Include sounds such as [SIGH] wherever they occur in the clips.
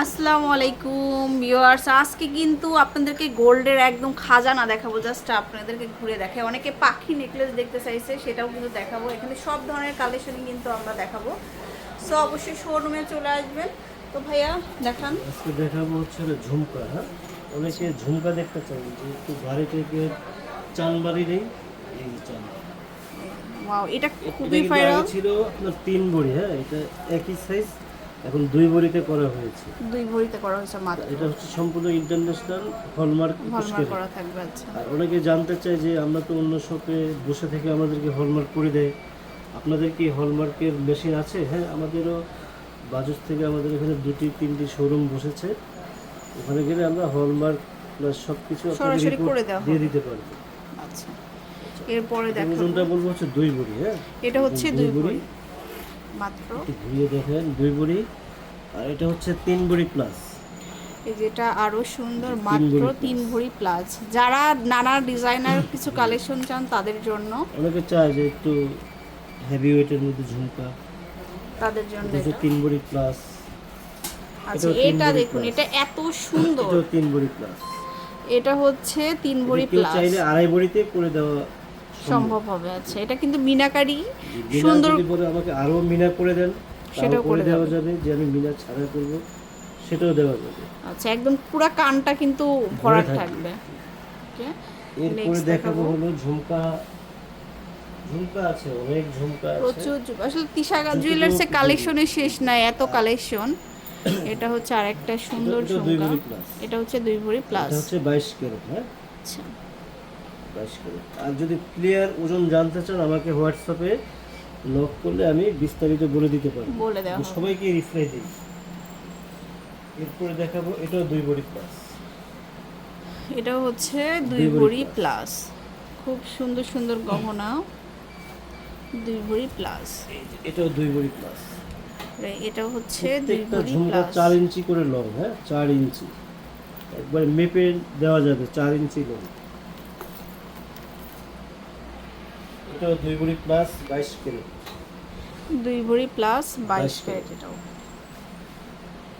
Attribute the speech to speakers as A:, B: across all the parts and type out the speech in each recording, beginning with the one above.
A: আসসালামু আলাইকুম ভিউয়ার্স আজকে কিন্তু আপনাদেরকে গোল্ডের একদম খাজানা দেখাবো। জাস্ট আপনাদেরকে ঘুরে দেখে। অনেকে পাখি নেকলেস দেখতে চাইছে সেটাও কিন্তু দেখাবো। এখানে সব ধরনের কালেকশনই কিন্তু আমরা দেখাবো। সো অবশ্যই শোরুমে চলে আসবেন। তো ভাইয়া দেখান।
B: আজকে দেখাবো হচ্ছে ঝুমকা হ্যাঁ? অনেকে ঝুমকা দেখতে চান যে একটু ভারী টাইপের চান বাড়ি নেই এই চান।
A: ওয়াও এটা খুবই
B: কিন্তু ছিল আপনার তিন বড়ি হ্যাঁ? এটা একই সাইজ এখন দুই বড়িতে করা হয়েছে।
A: দুই ভরিতে করা হয়েছে মাত্র।
B: এটা হচ্ছে সম্পূর্ণ ইন্টারন্যাশনাল হলমার্ক
A: হলমার্ক করা থাকবে আচ্ছা।
B: আর অনেকে জানতে চায় যে আমরা তো অন্য শপে বসে থেকে আমাদেরকে হলমার্ক করে দেয়। আপনাদের কি হলমার্কের মেশিন আছে? হ্যাঁ আমাদেরও বাজার থেকে আমাদের এখানে দুটি তিনটি শোরুম বসেছে। ওখানে গেলে আমরা হলমার্ক প্লাস সব কিছু
A: সরাসরি করে দেওয়া
B: দিয়ে দিতে পারব।
A: আচ্ছা। এরপরে দেখো
B: ওজনটা বলব হচ্ছে দুই বড়ি হ্যাঁ?
A: এটা হচ্ছে দুই ভরি। মাত্র।
B: ঘুরিয়ে দেখেন দুই বড়ি। আর এটা হচ্ছে তিন বড়ি প্লাস
A: এই যেটা আরও সুন্দর মাত্র তিন ভরি প্লাস যারা নানা ডিজাইনার কিছু কালেকশন চান তাদের জন্য
B: অনেকে চায় যে একটু হেভি ওয়েটের মধ্যে ঝুমকা।
A: তাদের জন্য
B: এটা তিন বড়ি প্লাস
A: আচ্ছা এটা দেখুন এটা এত সুন্দর।
B: তিন বড়ি প্লাস
A: এটা হচ্ছে তিন ভরি প্লাস
B: চাইলে আড়াই বড়িতে করে দেওয়া
A: সম্ভব হবে আচ্ছা এটা কিন্তু মিনাকারি সুন্দর
B: বলে আমাকে আরও মিনা করে দেন
A: সেটাও করে
B: দেওয়া যাবে যে আমি মিনা ছাড়া করব সেটাও দেওয়া যাবে।
A: আচ্ছা একদম পুরো কানটা কিন্তু ভরা
B: থাকবে।
A: ওকে
B: এরপরে দেখাবো। হলো ঝুমকা ঝুমকা আছে অনেক ঝুমকা আছে।
A: প্রচুর আসলে
B: জুতো
A: জুয়েলার্সের কালেকশনের শেষ নাই এত কালেকশন। [COUGHS] এটা হচ্ছে আরেকটা সুন্দর ঝুমকা। এটা হচ্ছে দুই ভরি প্লাস
B: এটা হচ্ছে বাইশ ক্যারেট হ্যাঁ?
A: আচ্ছা।
B: বাইশ ক্যারেট আর যদি ক্লিয়ার ওজন জানতে চান আমাকে হোয়াটসঅ্যাপে লক করলে আমি বিস্তারিত বলে দিতে পারি
A: বলে দেওয়া
B: সবাইকে রিপ্লাই দিই। এরপরে দেখাবো এটাও দুই বড়ি প্লাস
A: এটা হচ্ছে দুই
B: ভরি
A: প্লাস খুব সুন্দর সুন্দর গহনা। দুই ভরি প্লাস
B: এটাও দুই বড়ি প্লাস
A: এটা হচ্ছে দুই
B: ঝুমকা
A: প্লাস
B: চার ইঞ্চি করে লং হ্যাঁ? চার ইঞ্চি। একবার মেপে দেওয়া যাবে চার ইঞ্চি লং এটাও দুই বড়ি প্লাস বাইশ কিলো
A: দুই ভরি প্লাস বাইশ ক্যারেট এটাও।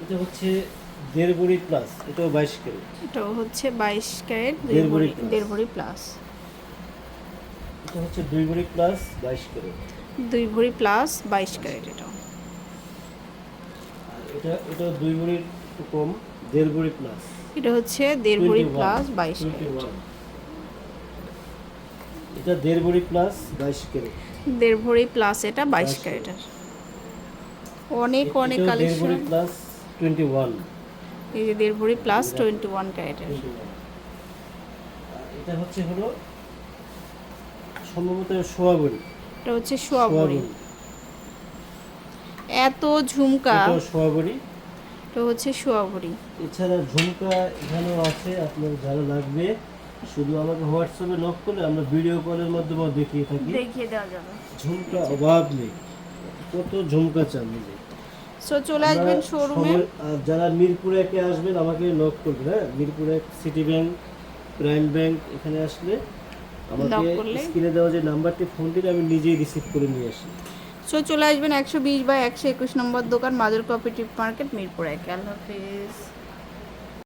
B: এটা হচ্ছে দেড় বড়ি প্লাস এটাও বাইশ কিলো
A: এটাও হচ্ছে বাইশ ক্যারেট
B: দেড় ভরি
A: ভরি দেড় ভরি প্লাস
B: এটা হচ্ছে দুই বড়ি প্লাস বাইশ কিলো
A: দুই ভরি প্লাস বাইশ ক্যারেট এটাও।
B: আর এটা দুই বড়ির কম দেড় বড়ি প্লাস
A: এটা হচ্ছে দেড় ভরি প্লাস বাইশ ক্যারেট।
B: এটা দেড় বড়ি প্লাস বাইশ কিলো
A: দেড় ভরি প্লাস এটা বাইশ
B: 22
A: ক্যারেটের। অনেক অনেক কালেকশন
B: প্লাস টোয়েন্টি ওয়ান
A: এই যে দেড় ভরি প্লাস টোয়েন্টি ওয়ান ক্যারেটের।
B: এটা হচ্ছে হলো সম্ভবত সোয়া
A: এটা হচ্ছে সোয়া
B: সোয়া
A: ভরি। এত ঝুমকা।
B: সোয়া
A: এটা হচ্ছে সোয়া ভরি।
B: এছাড়া ঝুমকা এখানেও আছে আপনার যারা লাগবে। শুধু আমাকে হোয়াটসঅ্যাপে নক করলে আমরা ভিডিও কলের মাধ্যমে দেখিয়ে থাকি।
A: দেখিয়ে দেওয়া যাবে।
B: ঝুমকা অভাব নেই। কত ঝুমকা চান নিজে।
A: সো চলে আসবেন শোরুমে
B: আর যারা মিরপুরে একে আসবেন আমাকে নক করবেন হ্যাঁ? মিরপুরে সিটি ব্যাংক প্রাইম ব্যাংক এখানে আসলে আমাকে স্ক্রিনে দেওয়া যে নাম্বারটি ফোন দিলে আমি নিজেই রিসিভ করে নিয়ে আসি।
A: সো চলে আসবেন একশো বিশ বাই একশো একুশ নম্বর দোকান মাদার কপি মার্কেট মিরপুর। এক আল্লাহ হাফিজ।